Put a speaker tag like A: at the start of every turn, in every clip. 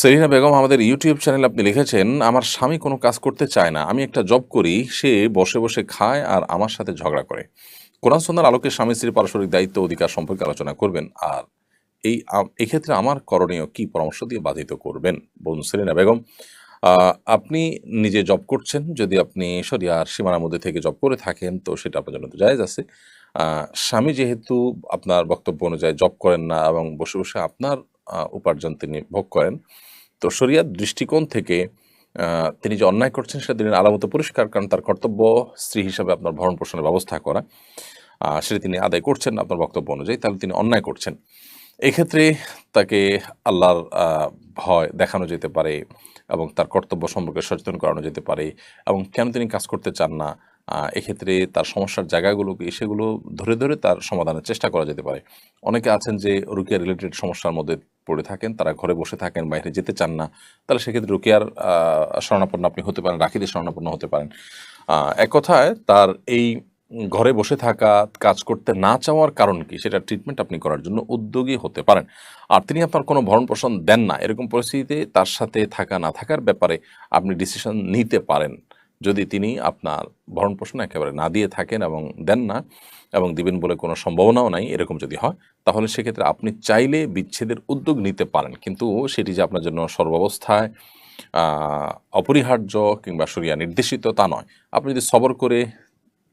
A: সেলিনা বেগম আমাদের YouTube channel আপনি লিখেছেন, আমার স্বামী কোনো কাজ করতে চায় না। আমি একটা জব করি, সে বসে বসে খায় আর আমার সাথে ঝগড়া করে। কোরআন সন্ন্যার আলোকে স্বামী স্ত্রীর পারস্পরিক দায়িত্ব অধিকার সম্পর্কে আলোচনা করবেন। আর এই এক্ষেত্রে আমার করণীয় কি? পরামর্শ দিয়ে বাধিত করবেন। বলুন সেলিনা বেগম আপনি নিজে জব করছেন, যদি আপনি শরিয়ার সীমানার মধ্যে থেকে জব করে থাকেন, তো সেটা আপনার জন্য তো জায়েজ আছে। স্বামী যেহেতু আপনার বক্তব্য অনুযায়ী জব করেন না এবং বসে বসে আপনার উপার্জন তিনি ভোগ করেন। তো শরিয়ার দৃষ্টিকোণ থেকে তিনি যে অন্যায় করছেন সেটা তিনি আলামত পরিষ্কার, কারণ তার কর্তব্য স্ত্রী হিসাবে আপনার ভরণ পোষণের ব্যবস্থা করা সেটা তিনি আদায় করছেন আপনার বক্তব্য অনুযায়ী, তাহলে তিনি অন্যায় করছেন। এক্ষেত্রে তাকে আল্লাহর ভয় দেখানো যেতে পারে এবং তার কর্তব্য সম্পর্কে সচেতন করানো যেতে পারে এবং কেন তিনি কাজ করতে চান না এক্ষেত্রে তার সমস্যার জায়গাগুলোকে, সেগুলো ধরে ধরে তার সমাধানের চেষ্টা করা যেতে পারে। অনেকে আছেন যে রুকিয়া রিলেটেড সমস্যার মধ্যে পড়ে থাকেন, তারা ঘরে বসে থাকেন, বাইরে যেতে চান না। তাহলে সেক্ষেত্রে রুকিয়ার শরণাপন্ন আপনি হতে পারেন, রাখিদের শরণাপন্ন হতে পারেন। এক কথায় তার এই ঘরে বসে থাকা, কাজ করতে না চাওয়ার কারণ কি? সেটা ট্রিটমেন্ট আপনি করার জন্য উদ্যোগী হতে পারেন। আর তিনি আপনার কোনো ভরণ পোষণ দেন না। এরকম পরিস্থিতিতে তার সাথে থাকা না থাকার ব্যাপারে আপনি ডিসিশন নিতে পারেন। যদি তিনি আপনার ভরণ পোষণ একেবারে না দিয়ে থাকেন এবং দেন না এবং দিবেন বলে কোনো সম্ভাবনাও নাই, এরকম যদি হয়, তাহলে সেক্ষেত্রে আপনি চাইলে বিচ্ছেদের উদ্যোগ নিতে পারেন। কিন্তু সেটি যে আপনার জন্য সর্বাবস্থায় অপরিহার্য কিংবা সরিয়া নির্দেশিত তা নয়। আপনি যদি সবর করে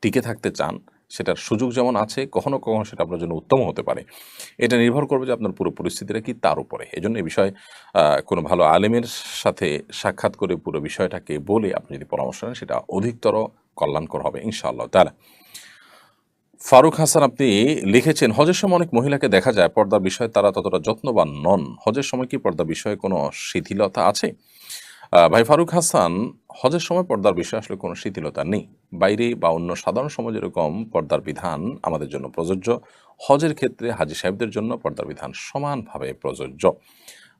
A: টিকে থাকতে চান সেটার সুযোগ যেমন আছে, কখনো কখনো সেটা আপনার জন্য উত্তম হতে পারে। এটা নির্ভর করবে যে আপনার পুরো পরিস্থিতিটা কি তার উপরে। এজন্য এই বিষয়ে কোনো ভালো আলেমের সাথে সাক্ষাৎ করে পুরো বিষয়টাকে বলে আপনি যদি পরামর্শ নেন, সেটা অধিকতর কল্যাণকর হবে ইনশাআল্লাহ তাহলে ফারুক হাসান, আপনি লিখেছেন, হজের সময় অনেক মহিলাকে দেখা যায়, পর্দার বিষয়ে তারা ততটা যত্নবান নন। হজের সময় কি পর্দার বিষয়ে কোনো শিথিলতা আছে? ভাই ফারুক হাসান হজের সময় পর্দার বিষয়ে আসলে কোনো শিথিলতা নেই। বাইরে বা অন্য সাধারণ সমাজ যেরকম পর্দার বিধান আমাদের জন্য প্রযোজ্য। হজের ক্ষেত্রে হাজি সাহেবদের জন্য পর্দার বিধান সমানভাবে প্রযোজ্য।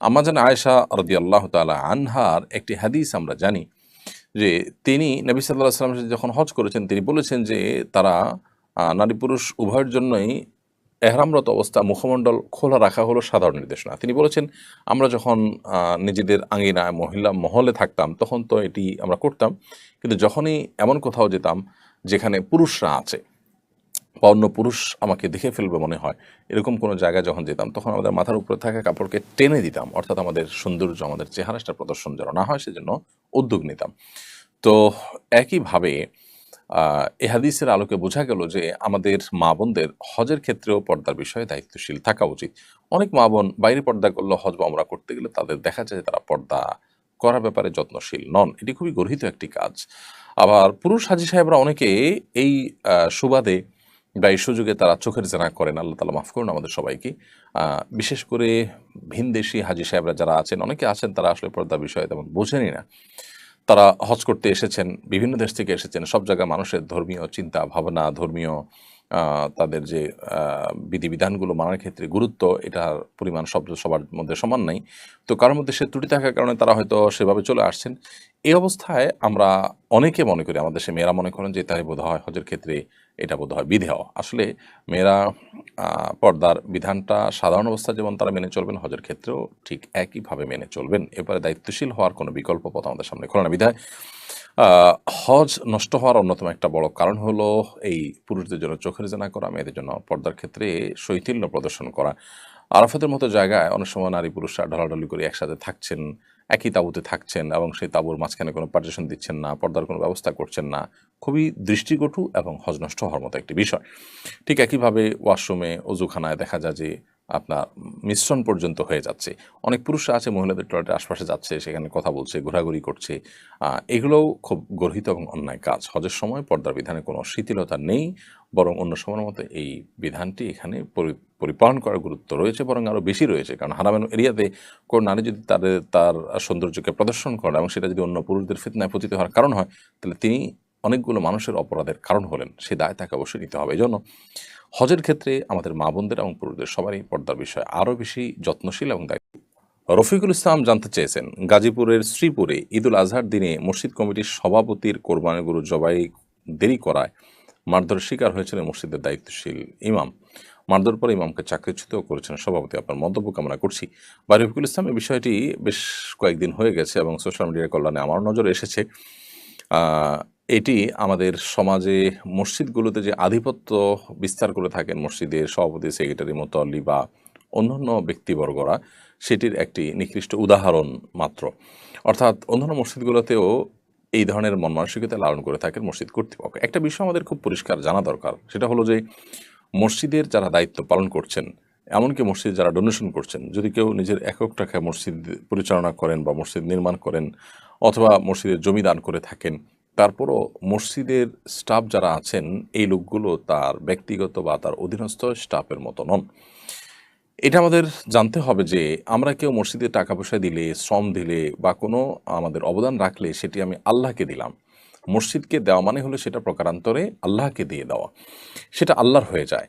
A: আমাজান আয়েশা রদি আল্লাহ তালা আনহার একটি হাদিস আমরা জানি যে তিনি নবী সাল্লাহ সাল্লাম যখন হজ করেছেন তিনি বলেছেন যে তারা নারী পুরুষ উভয়ের জন্যই এহরামরত অবস্থা মুখমণ্ডল খোলা রাখা হলো সাধারণ নির্দেশনা তিনি বলেছেন, আমরা যখন নিজেদের আঙ্গিনায় মহিলা মহলে থাকতাম, তখন তো এটি আমরা করতাম। কিন্তু যখনই এমন কোথাও যেতাম, যেখানে পুরুষরা আছে, বা অন্য পুরুষ আমাকে দেখে ফেলবে মনে হয়, এরকম কোনো জায়গায় যখন যেতাম, তখন আমাদের মাথার উপরে থাকা কাপড়কে টেনে দিতাম। অর্থাৎ আমাদের সৌন্দর্য, আমাদের চেহারাটা প্রদর্শন যেন না হয়, সেজন্য উদ্যোগ নিতাম। তো একইভাবে এ হাদিসের আলোকে বোঝা গেল যে আমাদের মা বোনদের হজের ক্ষেত্রেও পর্দার বিষয়ে দায়িত্বশীল থাকা উচিত। অনেক মা বোন বাইরে পর্দা করলে হজ বা আমরা করতে গেলে তাদের দেখা যায় তারা পর্দা করার ব্যাপারে যত্নশীল নন। এটি খুবই গর্হিত একটি কাজ। আবার পুরুষ হাজি সাহেবরা অনেকে এই সুবাদে বা এই সুযোগে তারা চোখের জেনা করেন। আল্লাহ তালা মাফ করুন আমাদের সবাইকে। বিশেষ করে ভিনদেশি হাজি সাহেবরা যারা আছেন, অনেকে আছেন তারা আসলে পর্দা বিষয়ে তেমন বোঝেনই না। তারা হজ করতে এসেছেন, বিভিন্ন দেশ থেকে এসেছেন। সব জায়গায় মানুষের ধর্মীয় চিন্তা, ভাবনা, ধর্মীয় তাদের যে বিধিবিধানগুলো মানার ক্ষেত্রে গুরুত্ব, এটার পরিমাণ সব সবার মধ্যে সমান নাই। তো কারোর মধ্যে সে ত্রুটি থাকার কারণে তারা হয়তো সেভাবে চলে আসছেন। এই অবস্থায় আমরা অনেকে মনে করি, আমাদের সে মেয়েরা মনে করেন যে, তাই বোধ হয় হজের ক্ষেত্রে এটা বোধ হয় বিধেয়। আসলে মেয়েরা পর্দার বিধানটা সাধারণ অবস্থা যেমন তারা মেনে চলবেন, হজের ক্ষেত্রেও ঠিক একইভাবে মেনে চলবেন। এবারে দায়িত্বশীল হওয়ার কোনো বিকল্প পথ আমাদের সামনে খোলা না। বিধায় হজ নষ্ট হওয়ার অন্যতম একটা বড় কারণ হলো এই পুরুষদের জন্য চোখের জানা করা, মেয়েদের জন্য পর্দার ক্ষেত্রে শৈথিল্য প্রদর্শন করা। আরাফাতের মতো জায়গায় অনেক সময় নারী পুরুষরা ঢলাঢলি করে একসাথে থাকছেন। একই তাঁবুতে থাকছেন এবং সেই তাঁবুর মাঝখানে কোনো পার্টিশন দিচ্ছেন না, পর্দার কোনো ব্যবস্থা করছেন না, খুবই দৃষ্টিকটু এবং হজ নষ্ট হওয়ার মতো একটি বিষয়। ঠিক একইভাবে ওয়াশরুমে অজুখানায় দেখা যায় যে আপনার মিশ্রণ পর্যন্ত হয়ে যাচ্ছে। অনেক পুরুষরা আছে, মহিলাদের টয়লেটের আশপাশে যাচ্ছে, সেখানে কথা বলছে, ঘোরাঘুরি করছে। এগুলোও খুব গর্হিত এবং অন্যায় কাজ। হজের সময় পর্দার বিধানে কোনো শিথিলতা নেই, বরং অন্য সময়ের মতো এই বিধানটি এখানে পরিপালন করার গুরুত্ব রয়েছে, বরং আরও বেশি রয়েছে। কারণ হারামেন এরিয়াতে কোনো নারী যদি তাদের, তার সৌন্দর্যকে প্রদর্শন করে এবং সেটা যদি অন্য পুরুষদের ফিতনায় পতিত হওয়ার কারণ হয়, তাহলে তিনি অনেকগুলো মানুষের অপরাধের কারণ হলেন। সে দায় তাকে অবশ্যই নিতে হবে। এই জন্য হজের ক্ষেত্রে আমাদের মা বোনদের এবং পুরুষদের সবারই পর্দার বিষয়ে আরও বেশি যত্নশীল এবং দায়িত্ব। রফিকুল ইসলাম জানতে চেয়েছেন, গাজীপুরের শ্রীপুরে ঈদুল আজহার দিনে মসজিদ কমিটির সভাপতির কোরবানি গরু জবাই দেরি করায় মারধরের শিকার হয়েছিলেন মসজিদের দায়িত্বশীল ইমাম। মারধর পরে ইমামকে চাকরিচ্যুত করেছেন। সভাপতি, আপনার মন্তব্য কামনা করছি। বা ইসলাম এই বিষয়টি বেশ কয়েকদিন হয়ে গেছে এবং সোশ্যাল মিডিয়ার কল্যাণে আমার নজরে এসেছে। এটি আমাদের সমাজে মসজিদগুলোতে যে আধিপত্য বিস্তার করে থাকেন মসজিদের সভাপতি, সেক্রেটারি মোতল্লি বা অন্যান্য ব্যক্তিবর্গরা, সেটির একটি নিকৃষ্ট উদাহরণ মাত্র। অর্থাৎ অন্যান্য মসজিদগুলোতেও এই ধরনের মন মানসিকতা লালন করে থাকেন মসজিদ কর্তৃপক্ষ। একটা বিষয় আমাদের খুব পরিষ্কার জানা দরকার, সেটা হলো যে মসজিদের যারা দায়িত্ব পালন করছেন, এমনকি মসজিদ যারা ডোনেশন করছেন, যদি কেউ নিজের একক টাকায় মসজিদ পরিচালনা করেন বা মসজিদ নির্মাণ করেন অথবা মসজিদের জমি দান করে থাকেন, তারপরও মসজিদের স্টাফ যারা আছেন, এই লোকগুলো তার ব্যক্তিগত বা তার অধীনস্থ স্টাফের মতো নন। এটা আমাদের জানতে হবে যে আমরা কেউ মসজিদে টাকা পয়সা দিলে, শ্রম দিলে বা কোনো আমাদের অবদান রাখলে সেটি আমি আল্লাহকে দিলাম। মসজিদকে দেওয়া মানে হলো সেটা প্রকারান্তরে আল্লাহকে দিয়ে দেওয়া। সেটা আল্লাহর হয়ে যায়।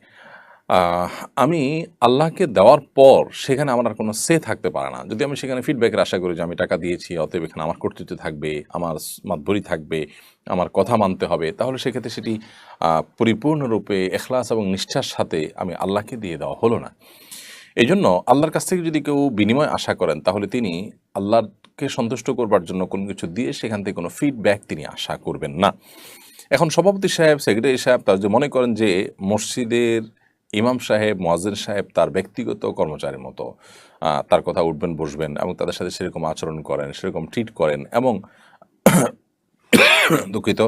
A: আমি আল্লাহকে দেওয়ার পর সেখানে আমার আর কোনো সে থাকতে পারে না। যদি আমি সেখানে ফিডব্যাকের আশা করি যে আমি টাকা দিয়েছি, অতএব এখানে আমার কর্তৃত্ব থাকবে, আমার মাতবরি থাকবে, আমার কথা মানতে হবে, তাহলে সেক্ষেত্রে সেটি পরিপূর্ণরূপে এখলাস এবং নিষ্ঠার সাথে আমি আল্লাহকে দিয়ে দেওয়া হলো না। এই জন্য আল্লাহর কাছ থেকে যদি কেউ বিনিময় আশা করেন, তাহলে তিনি আল্লাহকে সন্তুষ্ট করবার জন্য কোনো কিছু দিয়ে সেখান থেকে কোনো ফিডব্যাক তিনি আশা করবেন না। এখন সভাপতি সাহেব সেক্রেটারি সাহেব, তার যে মনে করেন যে মসজিদের ইমাম সাহেব মোয়াজ্জের সাহেব তার ব্যক্তিগত কর্মচারীর মতো তার কথা উঠবেন, বসবেন এবং তাদের সাথে সেরকম আচরণ করেন, সেরকম ট্রিট করেন এবং দুঃখিত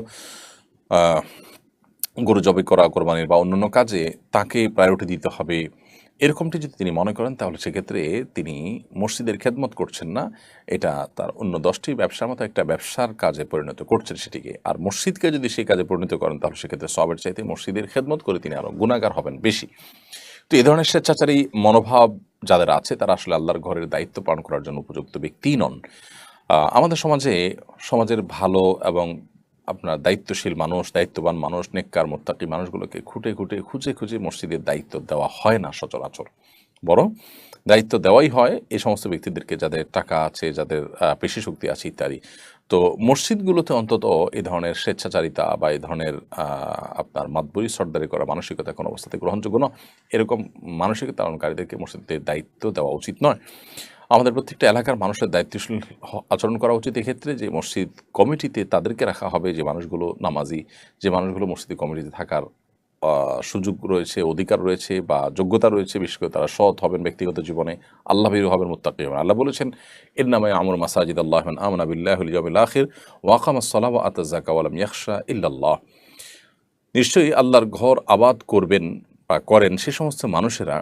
A: গরু জবাই করা, কোরবানির বা অন্যান্য কাজে তাকে প্রায়োরিটি দিতে হবে এরকমটি যদি তিনি মনে করেন, তাহলে সেক্ষেত্রে তিনি মসজিদের খেদমত করছেন না। এটা তার অন্য দশটি ব্যবসার মতো একটা ব্যবসার কাজে পরিণত করছেন সেটিকে। আর মসজিদকে যদি সেই কাজে পরিণত করেন, তাহলে সেক্ষেত্রে সবের চাইতে মসজিদের খেদমত করে তিনি আরও গুণাগার হবেন বেশি। তো এই ধরনের স্বেচ্ছাচারী মনোভাব যাদের আছে, তারা আসলে আল্লাহর ঘরের দায়িত্ব পালন করার জন্য উপযুক্ত ব্যক্তি নন। আমাদের সমাজে, সমাজের ভালো এবং আপনার দায়িত্বশীল মানুষ, দায়িত্ববান মানুষ, নেককার, মোত্তাকি মানুষগুলোকে খুঁটে খুঁটে, খুঁজে খুঁজে মসজিদের দায়িত্ব দেওয়া হয় না সচরাচর। বরং দায়িত্ব দেওয়াই হয় এই সমস্ত ব্যক্তিদেরকে যাদের টাকা আছে, যাদের পেশি শক্তি আছে ইত্যাদি। তো মসজিদগুলোতে অন্তত এ ধরনের স্বেচ্ছাচারিতা বা এই ধরনের আপনার মাতবরি, সর্দারি করা মানসিকতা কোনো অবস্থাতে গ্রহণযোগ্য নয়। এরকম মানসিকতা পালনকারীদেরকে মসজিদের দায়িত্ব দেওয়া উচিত নয়। আমাদের প্রত্যেকটা এলাকার মানুষের দায়িত্বশীল আচরণ করা উচিত। এক্ষেত্রে যে মসজিদ কমিটিতে তাদেরকে রাখা হবে, যে মানুষগুলো নামাজি, যে মানুষগুলো মসজিদ কমিটিতে থাকার সুযোগ রয়েছে, অধিকার রয়েছে বা যোগ্যতা রয়েছে, বিশেষ করে তারা সৎ হবেন ব্যক্তিগত জীবনে আল্লাহ ভীরু হবেন মুত্তাকি হবেন। আল্লাহ বলেছেন, এর নামে আমর মাসাজিদ আল্লাহ আমন আবিল্লাহুল আখির ওয়াকাম সালাম আত জাকা ওয়ালাম ইয়াকশা ইল্লাল্লাহ। নিশ্চয়ই আল্লাহর ঘর আবাদ করবেন বা করেন সে সমস্ত মানুষেরা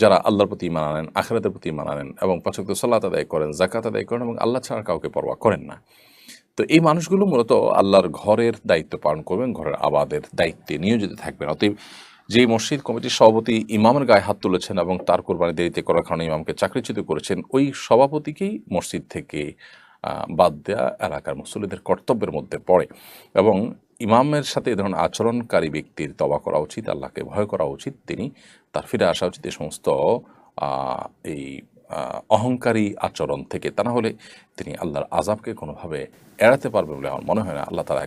A: যারা আল্লাহর প্রতি ইমান আনেন, আখেরাতের প্রতি ইমান আনেন এবং পাচক সাল্লাত আদায় করেন জাকাত আদায় করেন এবং আল্লাহ ছাড়া কাউকে পরোয়া করেন না। তো এই মানুষগুলো মূলত আল্লাহর ঘরের দায়িত্ব পালন করবেন, ঘরের আবাদের দায়িত্বে নিয়োজিত থাকবেন। অতএব যেই মসজিদ কমিটির সভাপতি ইমামের গায়ে হাত তুলেছেন এবং তার কোরবানি দেরিতে করার কারণে ইমামকে চাকরিচ্যুত করেছেন, ওই সভাপতিকেই মসজিদ থেকে বাদ দেওয়া এলাকার মুসল্লিদের কর্তব্যের মধ্যে পড়ে এবং ইমামের সাথে এ ধরনের আচরণকারী ব্যক্তির তবা করা উচিত, আল্লাহকে ভয় করা উচিত। তিনি তার ফিরে আসা উচিত এই সমস্ত এই অহংকারী আচরণ থেকে। তা না হলে তিনি আল্লাহর আজাবকে কোনোভাবে এড়াতে পারবে বলে আমার মনে হয় না। আল্লাহ তারা